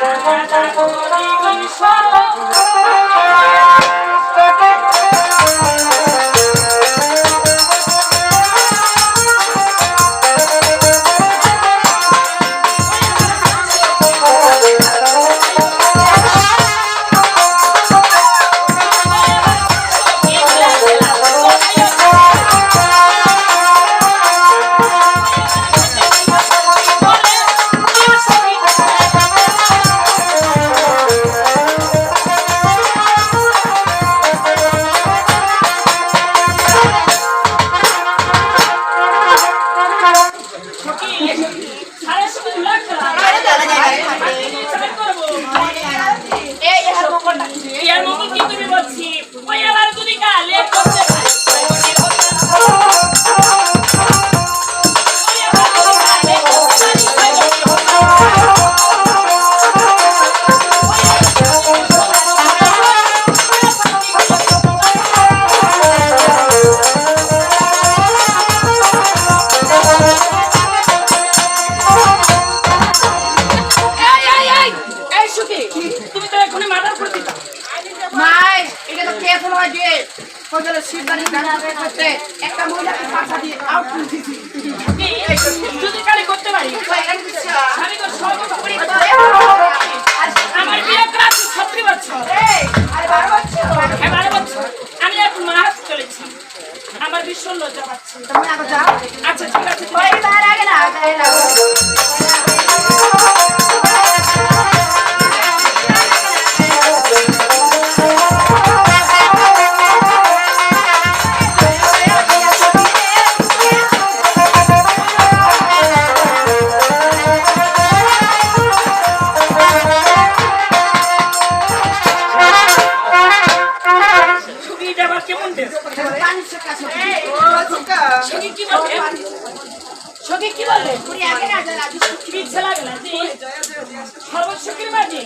Bye-bye. এটা তো কে ফলো হয় হোটেল শিববাড়ি গানা করতে। একটা মহিলাকে পাঠা দিয়ে আউট করে দিয়েছি। যদি কালি করতে পারি? আমি তো আমার বিয়ে বছর। হ্যাঁ বারো বছর। আমি এখন মাস চলেছি। আমার ভীষণ লজ্জা পাচ্ছি। তুমি আগে যাও। কি বলে? সুখী কি বলে?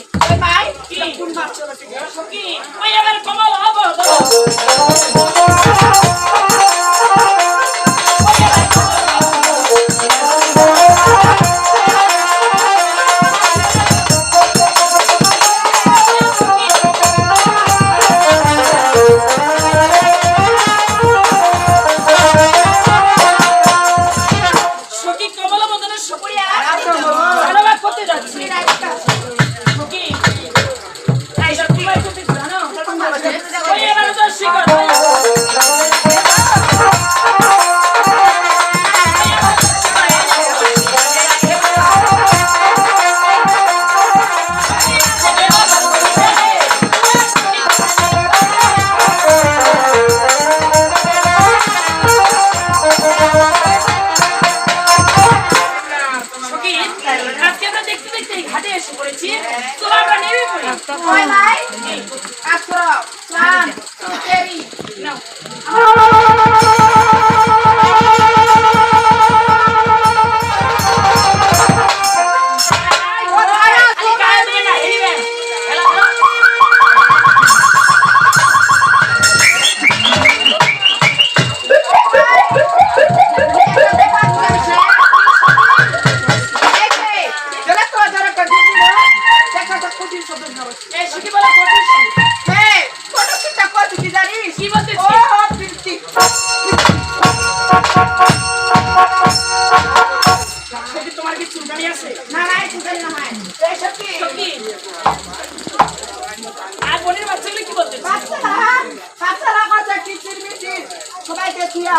এবার তো আজকে আমরা দেখতে দেখতে এই ঘাটে এসে পড়েছি। তো আমরা নেমে পড়ি। ভাই কি বলে ফটোশুট হ্যাঁ। ফটোশুটটা কত কি জানিস? কি বলছিস? ও প্রীতি তোমার কি চুলকানি আছে? না না চুলকানি না হয় এই সত্যি? সত্যি। আর বোনের বাচ্চাগুলো কি বলছিস বাচ্চারা বাচ্চারা কথা কি চিরমিচির সবাইকে তুইয়া